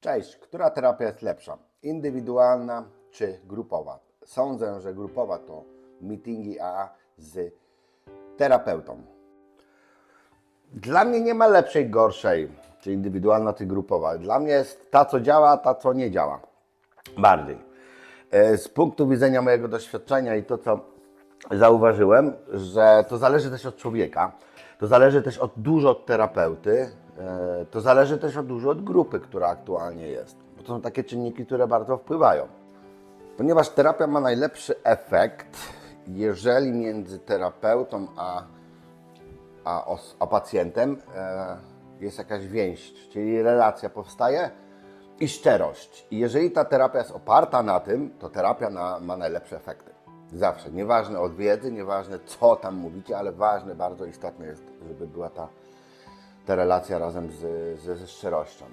Cześć, która terapia jest lepsza? Indywidualna czy grupowa? Sądzę, że grupowa to meetingi AA z terapeutą. Dla mnie nie ma lepszej, gorszej, czy indywidualna, czy grupowa. Dla mnie jest ta, co działa, ta, co nie działa. Bardziej. E, Z punktu widzenia mojego doświadczenia i to, co zauważyłem, że to zależy też od człowieka, to zależy też od, dużo od terapeuty, to zależy też od, dużo od grupy, która aktualnie jest. Bo to są takie czynniki, które bardzo wpływają. Ponieważ terapia ma najlepszy efekt, jeżeli między terapeutą a, a, os- a pacjentem e, jest jakaś więź, czyli relacja powstaje i szczerość. I jeżeli ta terapia jest oparta na tym, to terapia na, ma najlepsze efekty. Zawsze. Nieważne od wiedzy, nieważne co tam mówicie, ale ważne, bardzo istotne jest, żeby była ta, ta relacja razem z, ze, ze szczerością.